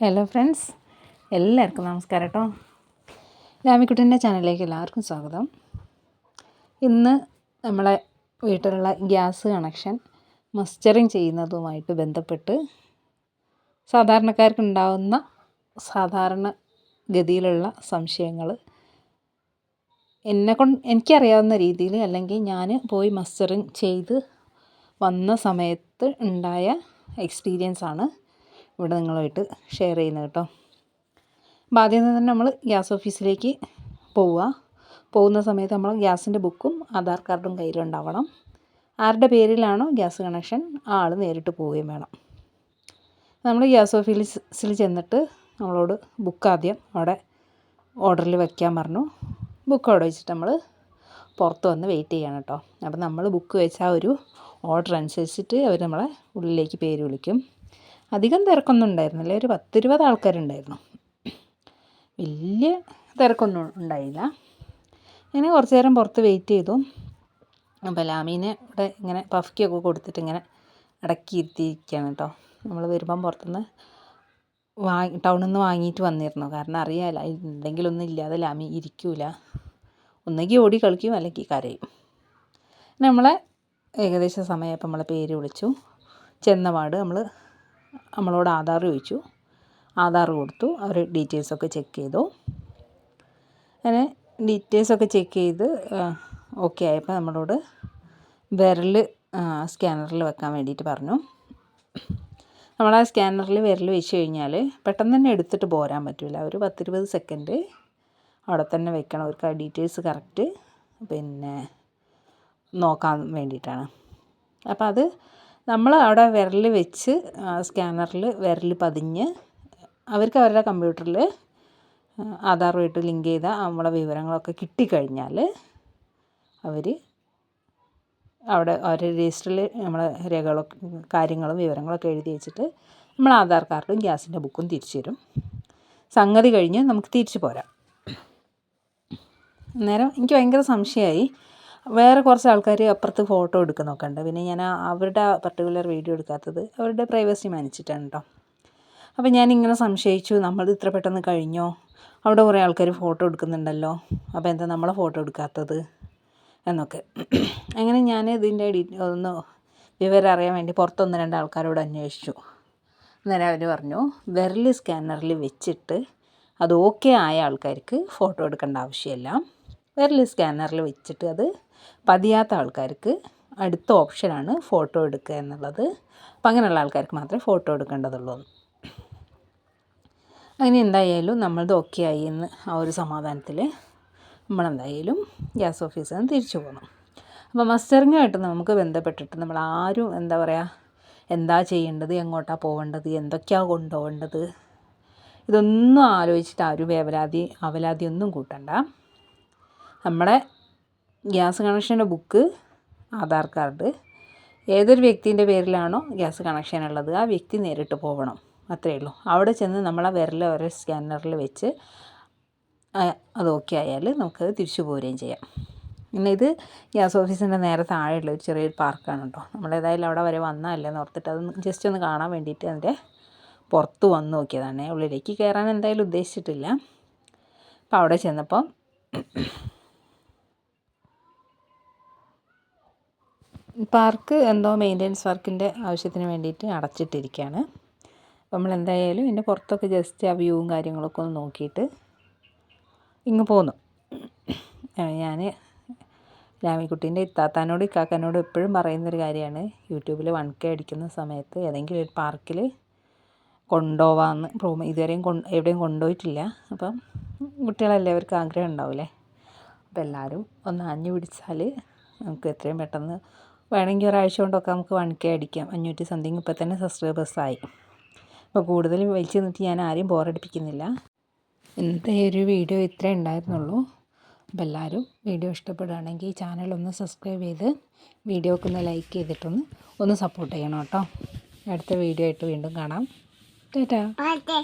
Hello friends എല്ലാവർക്കും നമസ്കാരം കേട്ടോ. രാമിക്കുട്ടന്റെ ചാനലിലേക്ക് എല്ലാവർക്കും സ്വാഗതം. ഇന്ന് നമ്മളെ വീട്ടിലുള്ള ഗ്യാസ് കണക്ഷൻ മസ്റ്ററിങ് ചെയ്യുന്നതുമായിട്ട് ബന്ധപ്പെട്ട് സാധാരണക്കാർക്കുണ്ടാവുന്ന സാധാരണ ഗതിയിലുള്ള സംശയങ്ങൾ എന്നെ കൊണ്ട് എനിക്കറിയാവുന്ന രീതിയിൽ അല്ലെങ്കിൽ ഞാൻ പോയി മസ്റ്ററിങ് ചെയ്ത് വന്ന സമയത്ത് ഉണ്ടായ എക്സ്പീരിയൻസ് ആണ് ഇവിടെ നിങ്ങളുമായിട്ട് ഷെയർ ചെയ്യുന്നത് കേട്ടോ. അപ്പോൾ ആദ്യം തന്നെ നമ്മൾ ഗ്യാസ് ഓഫീസിലേക്ക് പോവുക. പോകുന്ന സമയത്ത് നമ്മൾ ഗ്യാസിന്റെ ബുക്കും ആധാർ കാർഡും കയ്യിലുണ്ടാവണം. ആരുടെ പേരിലാണോ ഗ്യാസ് കണക്ഷൻ ആ ആൾ നേരിട്ട് പോവുകയും വേണം. നമ്മൾ ഗ്യാസ് ഓഫീസിൽ ചെന്നിട്ട് നമ്മളോട് ബുക്ക് ആദ്യം അവിടെ ഓർഡറിൽ വയ്ക്കാൻ പറഞ്ഞു. ബുക്ക് അവിടെ വെച്ചിട്ട് നമ്മൾ പുറത്ത് വന്ന് വെയിറ്റ് ചെയ്യണം കേട്ടോ. അപ്പം നമ്മൾ ബുക്ക് വെച്ച ഒരു ഓർഡർ അനുസരിച്ചിട്ട് അവർ നമ്മളെ ഉള്ളിലേക്ക് പേര് വിളിക്കും. അധികം തിരക്കൊന്നും ഉണ്ടായിരുന്നില്ല ഒരു പത്തിരുപത് ആൾക്കാരുണ്ടായിരുന്നു. വലിയ തിരക്കൊന്നും ഉണ്ടായില്ല. ഇങ്ങനെ കുറച്ച് നേരം പുറത്ത് വെയിറ്റ് ചെയ്തു. അപ്പോൾ ലാമീനെ ഇവിടെ ഇങ്ങനെ പഫ്ക്കിയൊക്കെ കൊടുത്തിട്ട് ഇങ്ങനെ അടക്കിയിരുത്തിയിരിക്കുകയാണ് കേട്ടോ. നമ്മൾ വരുമ്പം പുറത്തുനിന്ന് വാങ്ങി ടൗണിൽ നിന്ന് വാങ്ങിയിട്ട് വന്നിരുന്നു. കാരണം അറിയാമല്ല എന്തെങ്കിലും ഒന്നും ഇല്ലാതെ ലാമി ഇരിക്കൂല. ഒന്നുകിൽ ഓടി കളിക്കും അല്ലെങ്കിൽ കരയും. നമ്മളെ ഏകദേശം സമയമായപ്പോൾ നമ്മളെ പേര് വിളിച്ചു. ചെന്നപാട് നമ്മൾ നമ്മളോട് ആധാർ ചോദിച്ചു. ആധാർ കൊടുത്തു. അവർ ഡീറ്റെയിൽസൊക്കെ ചെക്ക് ചെയ്തു. അങ്ങനെ ഡീറ്റെയിൽസൊക്കെ ചെക്ക് ചെയ്ത് ഓക്കെ ആയപ്പോൾ നമ്മളോട് വിരൽ സ്കാനറിൽ വെക്കാൻ വേണ്ടിയിട്ട് പറഞ്ഞു. നമ്മൾ ആ സ്കാനറിൽ വിരൽ വെച്ച് കഴിഞ്ഞാൽ പെട്ടെന്ന് തന്നെ എടുത്തിട്ട് പോരാൻ പറ്റില്ല ഒരു പത്തിരുപത് സെക്കൻഡ് അവിടെ തന്നെ വെക്കണം. അവർക്ക് ആ ഡീറ്റെയിൽസ് കറക്റ്റ് പിന്നെ നോക്കാൻ വേണ്ടിയിട്ടാണ്. അപ്പോൾ അത് നമ്മൾ അവിടെ വിരൽ വെച്ച് സ്കാനറിൽ വിരൽ പതിഞ്ഞ് അവർക്ക് അവരുടെ കമ്പ്യൂട്ടറിൽ ആധാറുമായിട്ട് ലിങ്ക് ചെയ്ത നമ്മളെ വിവരങ്ങളൊക്കെ കിട്ടിക്കഴിഞ്ഞാൽ അവർ അവിടെ അവരുടെ രജിസ്റ്ററിൽ നമ്മളെ രേഖകളൊക്കെ കാര്യങ്ങളും വിവരങ്ങളൊക്കെ എഴുതി വെച്ചിട്ട് നമ്മൾ ആധാർ കാർഡും ഗ്യാസിന്റെ ബുക്കും തിരിച്ചു തരും. സംഗതി കഴിഞ്ഞ് നമുക്ക് തിരിച്ചു പോരാം. അന്നേരം എനിക്ക് ഭയങ്കര സംശയമായി. വേറെ കുറച്ച് ആൾക്കാർ അപ്പുറത്ത് ഫോട്ടോ എടുക്കുന്നൊക്കെ ഉണ്ട്. പിന്നെ ഞാൻ അവരുടെ പർട്ടിക്കുലർ വീഡിയോ എടുക്കാത്തത് അവരുടെ പ്രൈവസി മാനിച്ചിട്ടാണ് കേട്ടോ അപ്പോൾ ഞാനിങ്ങനെ സംശയിച്ചു നമ്മൾ ഇത്ര പെട്ടെന്ന് കഴിഞ്ഞോ? അവിടെ കുറേ ആൾക്കാർ ഫോട്ടോ എടുക്കുന്നുണ്ടല്ലോ. അപ്പോൾ എന്താ നമ്മളെ ഫോട്ടോ എടുക്കാത്തത്? എന്നൊക്കെ. അങ്ങനെ ഞാൻ ഇതിന്റെ ഒന്ന് വിവരം അറിയാൻ വേണ്ടി പുറത്തൊന്ന് രണ്ട് ആൾക്കാരോട് അന്വേഷിച്ചു. അന്നേരം അവർ പറഞ്ഞു വിരൽ സ്കാനറിൽ വെച്ചിട്ട് അത് ഓക്കെ ആയ ആൾക്കാർക്ക് ഫോട്ടോ എടുക്കേണ്ട ആവശ്യമില്ല. വിരൽ സ്കാനറിൽ വെച്ചിട്ട് അത് പതിയാത്ത ആൾക്കാർക്ക് അടുത്ത ഓപ്ഷനാണ് ഫോട്ടോ എടുക്കുക എന്നുള്ളത്. അപ്പം അങ്ങനെയുള്ള ആൾക്കാർക്ക് മാത്രമേ ഫോട്ടോ എടുക്കേണ്ടതുള്ളൂ. അങ്ങനെ എന്തായാലും നമ്മളത് ഓക്കെ ആയി എന്ന് ആ ഒരു സമാധാനത്തിൽ നമ്മളെന്തായാലും ഗ്യാസ് ഓഫീസിൽ നിന്ന് തിരിച്ചു പോകണം. അപ്പോൾ മസ്റ്ററിങ്ങായിട്ട് നമുക്ക് ബന്ധപ്പെട്ടിട്ട് നമ്മൾ ആരും എന്താ പറയുക എന്താ ചെയ്യേണ്ടത് എങ്ങോട്ടാണ് പോകേണ്ടത് എന്തൊക്കെയാണ് കൊണ്ടുപോകേണ്ടത് ഇതൊന്നും ആലോചിച്ചിട്ട് ആരും വേവലാതി അവലാതി ഒന്നും കൂട്ടണ്ട. നമ്മുടെ ഗ്യാസ് കണക്ഷന്റെ ബുക്ക് ആധാർ കാർഡ്. ഏതൊരു വ്യക്തിന്റെ പേരിലാണോ ഗ്യാസ് കണക്ഷൻ ഉള്ളത് ആ വ്യക്തി നേരിട്ട് പോകണം അത്രയേ ഉള്ളൂ. അവിടെ ചെന്ന് നമ്മളെ വിരൽ ഓരോ സ്കാനറിൽ വെച്ച് അത് ഓക്കെ ആയാൽ നമുക്കത് തിരിച്ചു പോരുകയും ചെയ്യാം. പിന്നെ ഇത് ഗ്യാസ് ഓഫീസിന്റെ നേരെ താഴെയുള്ള ഒരു ചെറിയൊരു പാർക്കാണ് കേട്ടോ. നമ്മളേതായാലും അവിടെ വരെ വന്നതല്ലെന്ന് ഓർത്തിട്ട് അത് ജസ്റ്റ് ഒന്ന് കാണാൻ വേണ്ടിയിട്ട് അതിന്റെ പുറത്ത് വന്ന് നോക്കിയതാണ്. ഉള്ളിലേക്ക് കയറാൻ എന്തായാലും ഉദ്ദേശിച്ചിട്ടില്ല. അപ്പോൾ അവിടെ ചെന്നപ്പം പാർക്ക് എന്തോ മെയിന്റെനൻസ് വർക്കിന്റെ ആവശ്യത്തിന് വേണ്ടിയിട്ട് അടച്ചിട്ടിരിക്കുകയാണ്. അപ്പോൾ നമ്മൾ എന്തായാലും ഇതിന്റെ പുറത്തൊക്കെ ജസ്റ്റ് ആ വ്യൂവും കാര്യങ്ങളൊക്കെ ഒന്ന് നോക്കിയിട്ട് ഇങ്ങ് പോന്നു. ഞാൻ ലാമിക്കുട്ടീന്റെ ഇത്താത്താനോട് ഇക്കാക്കാനോട് എപ്പോഴും പറയുന്നൊരു കാര്യമാണ്. യൂട്യൂബിൽ വൺ കെ അടിക്കുന്ന സമയത്ത് ഏതെങ്കിലും ഒരു പാർക്കിൽ കൊണ്ടുപോവാന്ന് പ്രോമ ഇതുവരെയും കൊണ്ട് എവിടെയും കൊണ്ടുപോയിട്ടില്ല. അപ്പം കുട്ടികളല്ലേ അവർക്ക് ആഗ്രഹം ഉണ്ടാവില്ലേ? അപ്പോൾ എല്ലാവരും ഒന്ന് ആഞ്ഞു പിടിച്ചാൽ നമുക്ക് എത്രയും പെട്ടെന്ന് വേണമെങ്കിൽ ഒരാഴ്ച കൊണ്ടൊക്കെ നമുക്ക് വൺ കെ അടിക്കാം. അഞ്ഞൂറ്റി സംതിങ് ഇപ്പോൾ തന്നെ സബ്സ്ക്രൈബേഴ്സായി. അപ്പോൾ കൂടുതൽ വലിച്ചു നിന്നിട്ട് ഞാൻ ആരെയും ബോറടിപ്പിക്കുന്നില്ല ഇന്നത്തെ ഒരു വീഡിയോ ഇത്രേ ഉണ്ടായിരുന്നുള്ളൂ. അപ്പോൾ എല്ലാവരും വീഡിയോ ഇഷ്ടപ്പെടുകയാണെങ്കിൽ ചാനൽ ഒന്ന് സബ്സ്ക്രൈബ് ചെയ്ത് വീഡിയോക്ക് ഒന്ന് ലൈക്ക് ചെയ്തിട്ടൊന്ന് ഒന്ന് സപ്പോർട്ട് ചെയ്യണം കേട്ടോ. അടുത്ത വീഡിയോ ആയിട്ട് വീണ്ടും കാണാം. ടാറ്റാ.